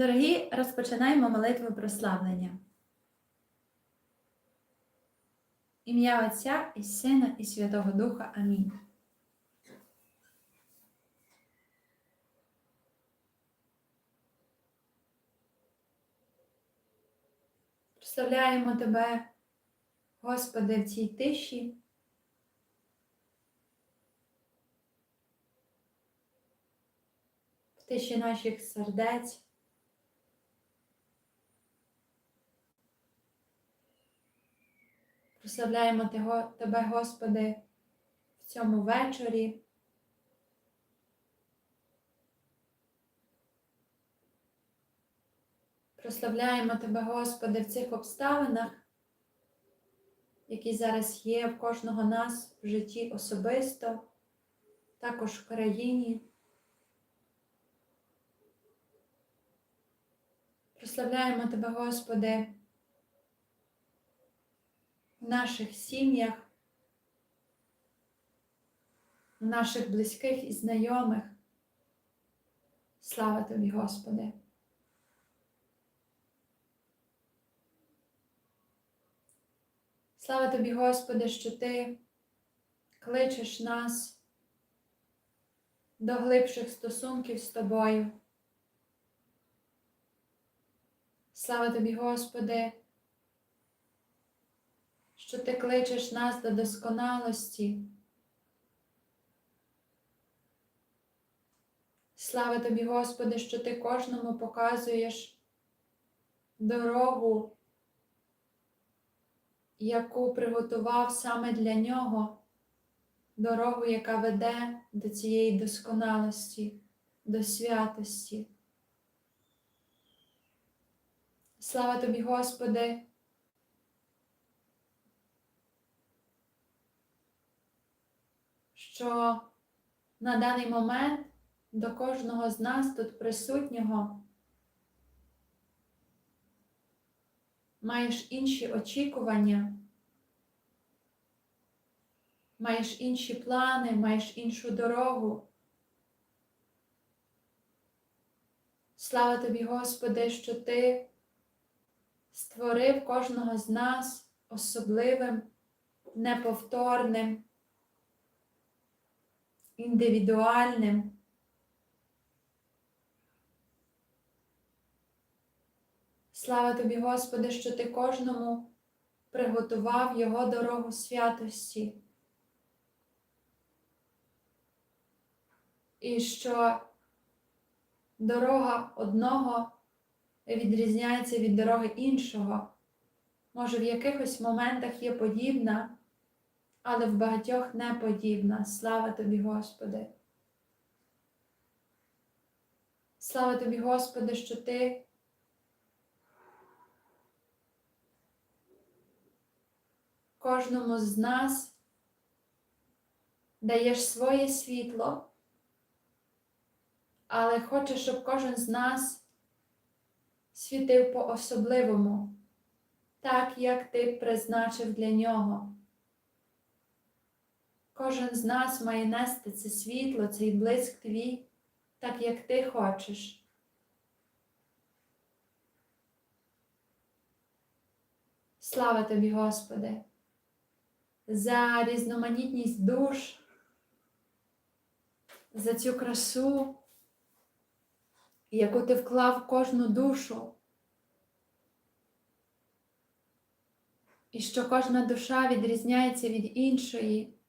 Дорогі, розпочинаємо молитву прославлення. Ім'я Отця і Сина і Святого Духа. Амінь. Прославляємо Тебе, Господи, в цій тиші. В тиші наших сердець. Прославляємо Тебе, Господи, в цьому вечорі. Прославляємо Тебе, Господи, в цих обставинах, які зараз є в кожного нас в житті особисто, також в країні. Прославляємо Тебе, Господи, наших сім'ях, наших близьких і знайомих. Слава Тобі, Господи! Слава Тобі, Господи, що Ти кличеш нас до глибших стосунків з Тобою. Слава Тобі, Господи, що Ти кличеш нас до досконалості. Слава Тобі, Господи, що Ти кожному показуєш дорогу, яку приготував саме для нього, дорогу, яка веде до цієї досконалості, до святості. Слава тобі, Господи, що на даний момент до кожного з нас тут присутнього маєш інші очікування, маєш інші плани, маєш іншу дорогу. Слава тобі, Господи, що Ти створив кожного з нас особливим, неповторним, індивідуальним. Слава тобі, Господи, що Ти кожному приготував Його дорогу святості. І що дорога одного відрізняється від дороги іншого. Може, в якихось моментах є подібна, але в багатьох не подібна. Слава тобі, Господи. Слава тобі, Господи, що Ти кожному з нас даєш своє світло, але хочеш, щоб кожен з нас світив по-особливому, так, як ти призначив для нього. Кожен з нас має нести це світло, цей блиск твій, так, як ти хочеш. Слава тобі, Господи, за різноманітність душ, за цю красу, яку ти вклав в кожну душу. І що кожна душа відрізняється від іншої.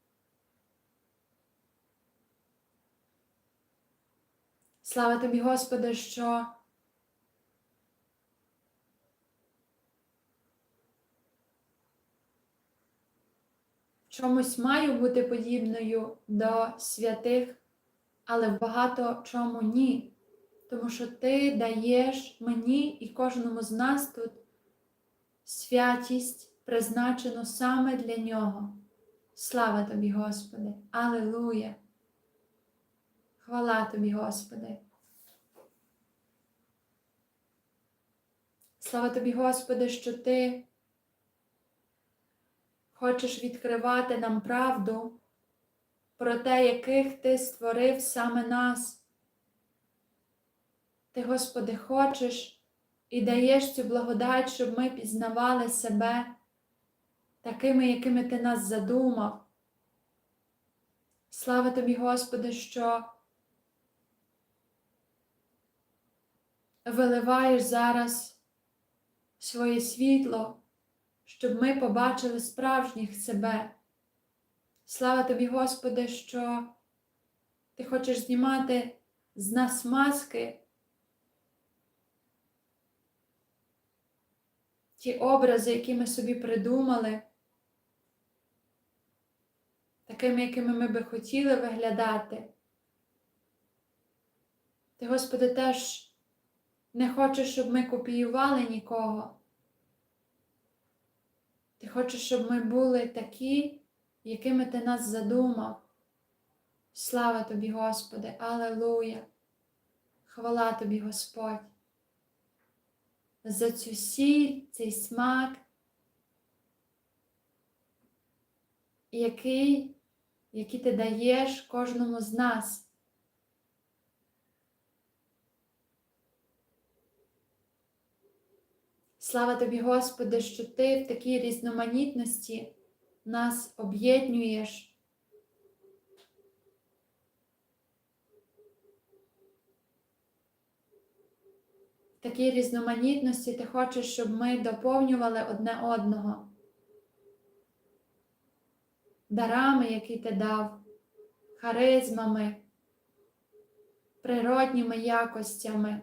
Слава тобі, Господи, що в чомусь маю бути подібною до святих, але в багато чому ні. Тому що Ти даєш мені і кожному з нас тут святість, призначену саме для нього. Слава тобі, Господи! Аллилуйя! Хвала тобі, Господи! Слава тобі, Господи, що Ти хочеш відкривати нам правду про те, яких Ти створив саме нас. Ти, Господи, хочеш і даєш цю благодать, щоб ми пізнавали себе такими, якими Ти нас задумав. Слава тобі, Господи, що виливаєш зараз своє світло, щоб ми побачили справжніх себе. Слава тобі, Господи, що Ти хочеш знімати з нас маски, ті образи, які ми собі придумали, такими, якими ми би хотіли виглядати. Ти, Господи, теж не хочеш, щоб ми копіювали нікого. Ти хочеш, щоб ми були такі, якими ти нас задумав. Слава тобі, Господи, Алелуя! Хвала тобі, Господь, за цю сіль, цей смак, який, який ти даєш кожному з нас. Слава тобі, Господи, що Ти в такій різноманітності нас об'єднуєш. В такій різноманітності ти хочеш, щоб ми доповнювали одне одного дарами, які ти дав, харизмами, природніми якостями.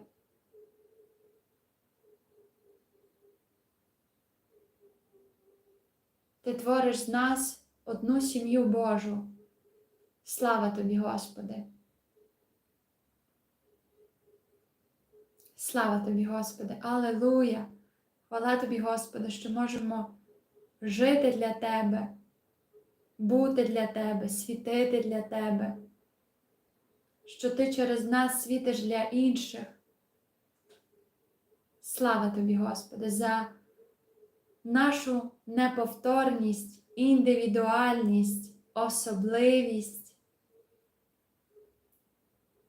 Ти твориш з нас одну сім'ю Божу. Слава тобі, Господи. Слава тобі, Господи, Алелуя! Хвала тобі, Господи, що можемо жити для Тебе, бути для Тебе, світити для Тебе, що Ти через нас світиш для інших. Слава тобі, Господи, за нашу неповторність, індивідуальність, особливість,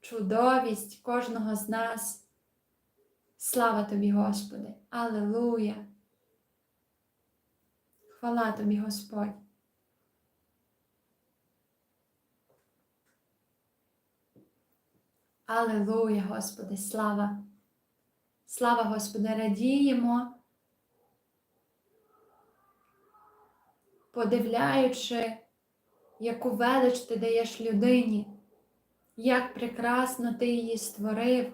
чудовість кожного з нас. Слава тобі, Господи, Аллилуйя! Хвала тобі, Господь. Аллилуйя, Господи, слава! Слава Господи, радіємо, подивляючи, яку велич ти даєш людині, як прекрасно ти її створив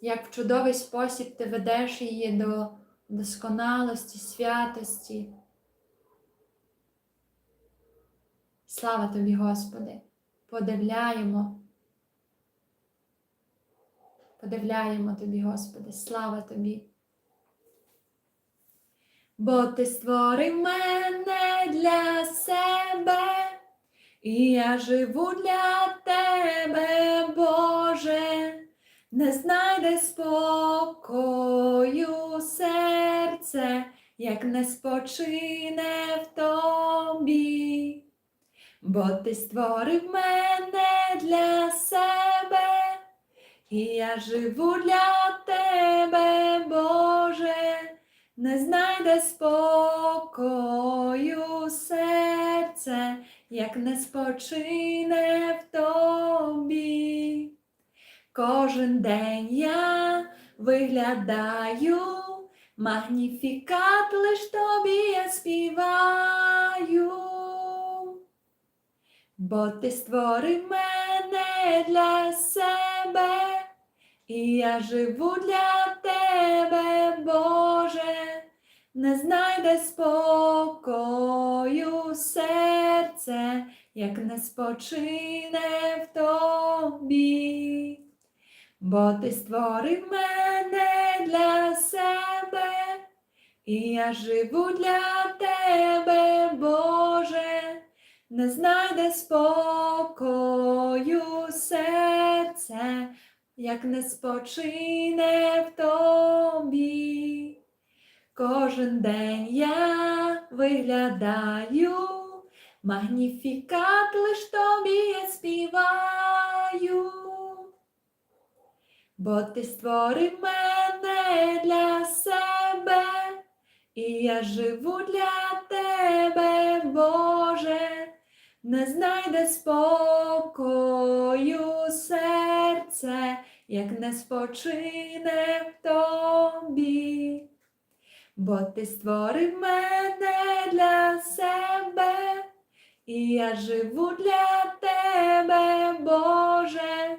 як в чудовий спосіб ти ведеш її до досконалості, святості. Слава тобі, Господи, подивляємо. Подивляємо тобі, Господи, слава тобі. Бо ти створив мене для себе, і я живу для тебе, Боже. Не знайде спокою серце, як не спочине в тобі, бо ти створив мене для себе, і я живу для тебе, Боже, не знайде спокою серце, як не спочине в тобі. Кожен день я виглядаю, магніфікат лиш тобі я співаю, бо ти створив мене для себе, і я живу для тебе, Боже, не знайде спокою серце, як не спочине в тобі. Бо ти створив мене для себе, і я живу для тебе, Боже, не знайде спокою серце, як не спочине в тобі. Кожен день я виглядаю, магніфікат лиш тобі я співаю бо ти створив мене для себе, і я живу для тебе, Боже, не знайде спокою серце, як не спочине в тобі. Бо ти створив мене для себе, і я живу для тебе, Боже,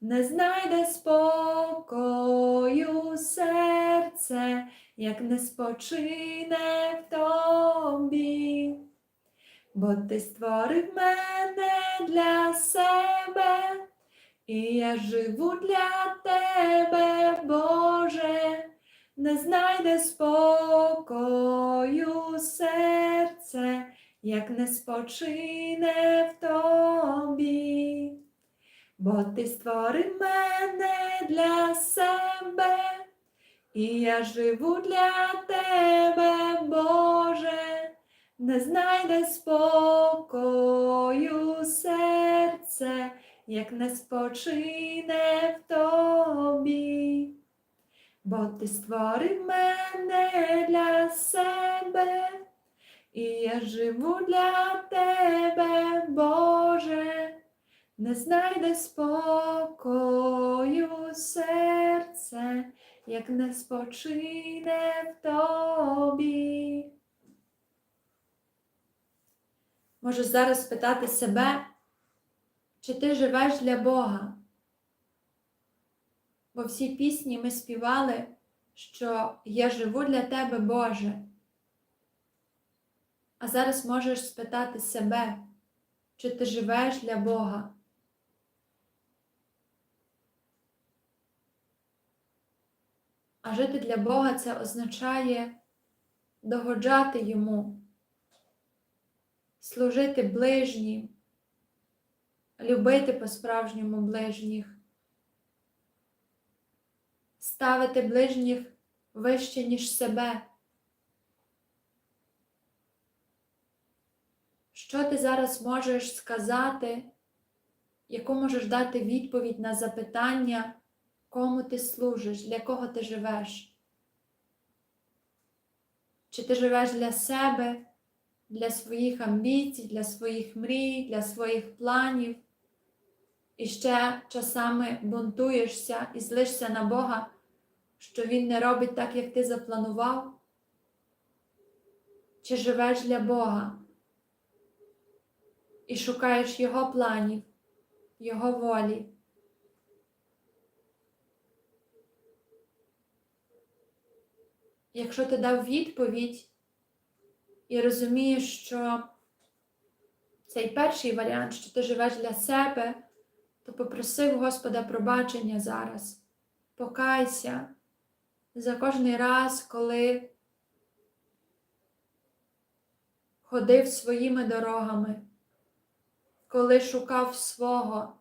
не знайде спокою серце, як не спочине в тобі. Бо ти створив мене для себе, і я живу для тебе, Боже, не знайде спокою серце, як не спочине в тобі. Бо ти створив мене для себе, і я живу для тебе, Боже, не знайде спокою серце, як не спочине в тобі. Бо ти створив мене для себе, і я живу для тебе, Боже, не знайде спокою серце, як не спочине в тобі. Можеш зараз спитати себе, чи ти живеш для Бога? Бо всі пісні ми співали, що я живу для тебе, Боже. А зараз можеш спитати себе, чи ти живеш для Бога. А жити для Бога це означає догоджати Йому, служити ближнім, любити по-справжньому ближніх ставити ближніх вище, ніж себе. Що ти зараз можеш сказати, яку можеш дати відповідь на запитання, кому ти служиш, для кого ти живеш? Чи ти живеш для себе, для своїх амбіцій, для своїх мрій, для своїх планів? І ще часами бунтуєшся і злишся на Бога, що Він не робить так, як ти запланував? Чи живеш для Бога і шукаєш Його планів, Його волі? Якщо ти дав відповідь і розумієш, що цей перший варіант, що ти живеш для себе, то попроси в Господа пробачення зараз. Покайся за кожний раз, коли ходив своїми дорогами, коли шукав свого,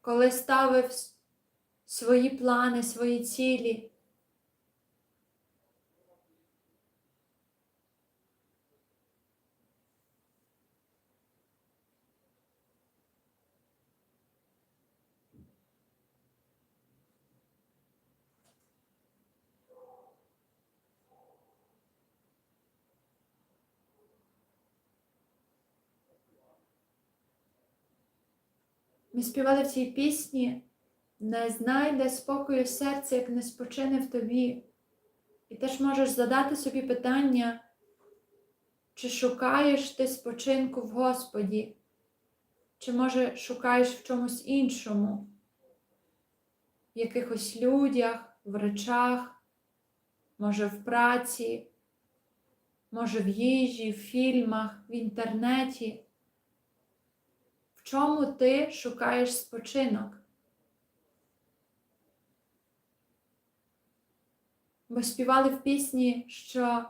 коли ставив свої плани, свої цілі. Ми співали в цій пісні, не знайде спокою серця, як не спочине в тобі. І теж можеш задати собі питання, чи шукаєш ти спочинку в Господі, чи, може, шукаєш в чомусь іншому, в якихось людях, в речах, може, в праці, може, в їжі, в фільмах, в інтернеті. В чому ти шукаєш спочинок? Бо співали в пісні, що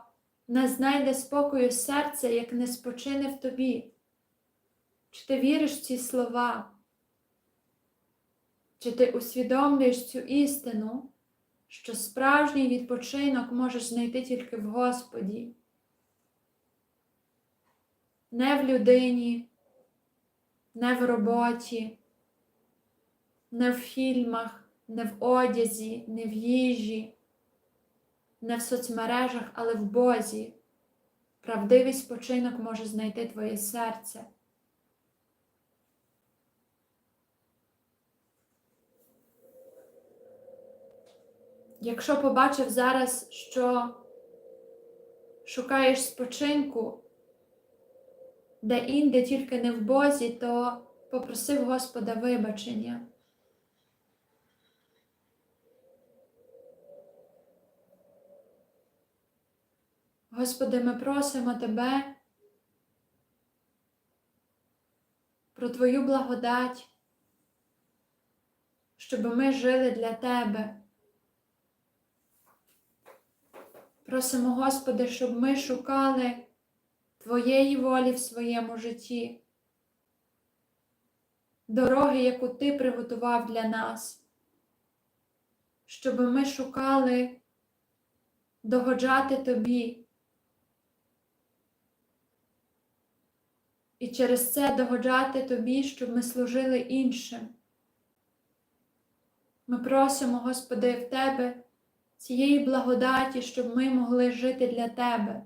не знайде спокою серця, як не спочине в тобі. Чи ти віриш в ці слова? Чи ти усвідомлюєш цю істину, що справжній відпочинок можеш знайти тільки в Господі? Не в людині, не в роботі, не в фільмах, не в одязі, не в їжі, не в соцмережах, але в Бозі. Правдивий спочинок може знайти твоє серце. Якщо побачив зараз, що шукаєш спочинку, де інде тільки не в Бозі, то попросив Господа вибачення. Господи, ми просимо Тебе про Твою благодать, щоб ми жили для Тебе. Просимо, Господи, щоб ми шукали Твоєї волі в своєму житті, дороги, яку Ти приготував для нас, щоб ми шукали догоджати Тобі. І через це догоджати Тобі, щоб ми служили іншим. Ми просимо, Господи, в Тебе цієї благодаті, щоб ми могли жити для Тебе,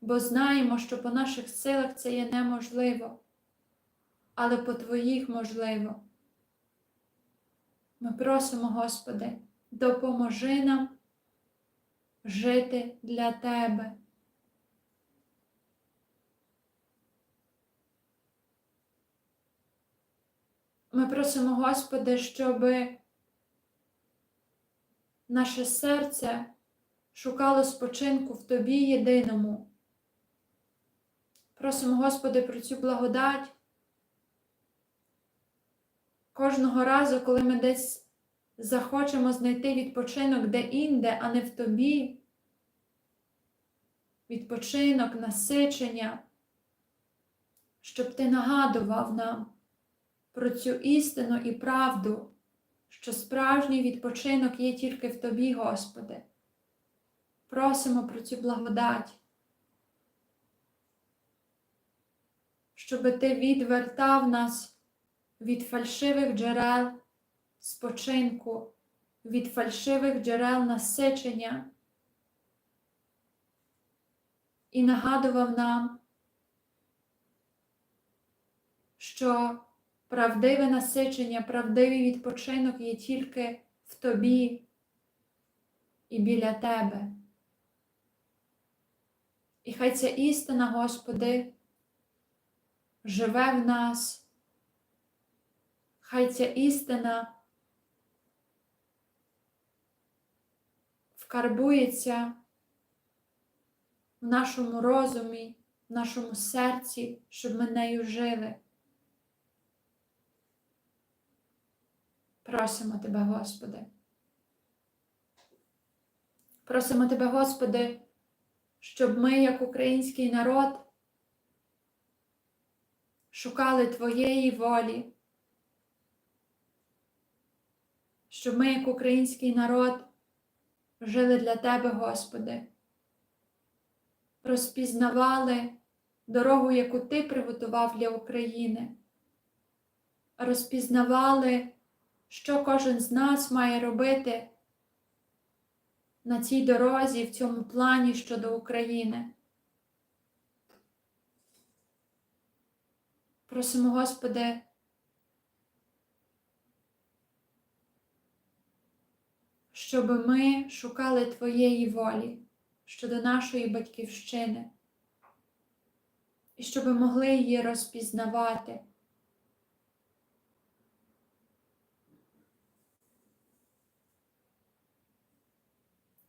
бо знаємо, що по наших силах це є неможливо, але по Твоїх можливо. Ми просимо, Господи, допоможи нам жити для Тебе. Ми просимо, Господи, щоб наше серце шукало спочинку в Тобі єдиному. Просимо, Господи, про цю благодать. Кожного разу, коли ми десь захочемо знайти відпочинок де-інде, а не в Тобі, відпочинок, насичення, щоб Ти нагадував нам про цю істину і правду, що справжній відпочинок є тільки в Тобі, Господи. Просимо про цю благодать, щоб Ти відвертав нас від фальшивих джерел спочинку, від фальшивих джерел насичення і нагадував нам, що правдиве насичення, правдивий відпочинок є тільки в тобі і біля тебе. І хай ця істина, Господи, живе в нас, хай ця істина вкарбується в нашому розумі, в нашому серці, щоб ми нею жили. Просимо Тебе, Господи. Просимо Тебе, Господи, щоб ми, як український народ, шукали Твоєї волі, щоб ми, як український народ, жили для Тебе, Господи, розпізнавали дорогу, яку Ти приготував для України, розпізнавали що кожен з нас має робити на цій дорозі, в цьому плані щодо України. Просимо, Господи, щоб ми шукали Твоєї волі щодо нашої батьківщини, і щоб могли її розпізнавати.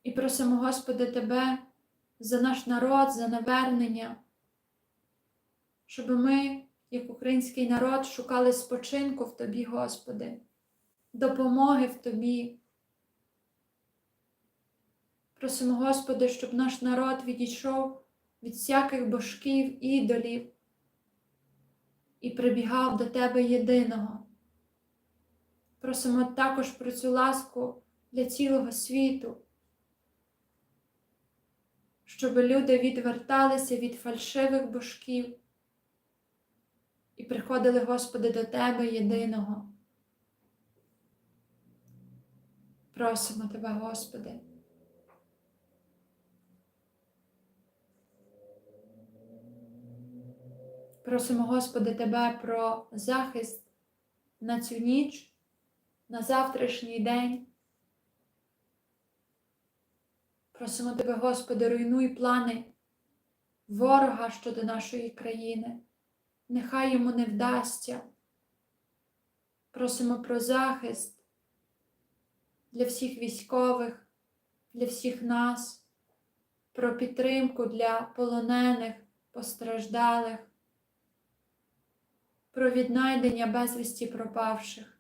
І просимо, Господи, Тебе за наш народ, за навернення, щоб ми, як український народ, шукали спочинку в Тобі, Господи, допомоги в Тобі. Просимо, Господи, щоб наш народ відійшов від всяких божків, ідолів і прибігав до Тебе єдиного. Просимо також про цю ласку для цілого світу щоб люди відверталися від фальшивих божків приходили, Господи, до Тебе єдиного. Просимо Тебе, Господи. Просимо, Господи, Тебе про захист на цю ніч, на завтрашній день. Просимо Тебе, Господи, руйнуй плани ворога щодо нашої країни. Нехай йому не вдасться. Просимо про захист для всіх військових, для всіх нас, про підтримку для полонених, постраждалих, про віднайдення безвісті пропавших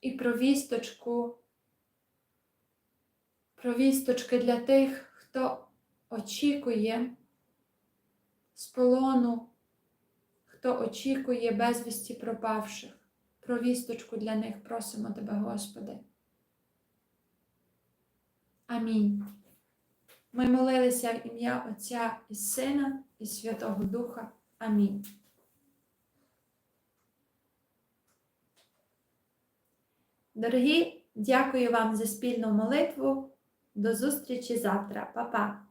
і про вісточку, про вісточки для тих, хто очікує з полону, хто очікує безвісті пропавших. Про вісточку для них просимо Тебе, Господи. Амінь. Ми молилися в ім'я Отця і Сина і Святого Духа. Амінь. Дорогі, дякую вам за спільну молитву. До зустрічі завтра. Па-па!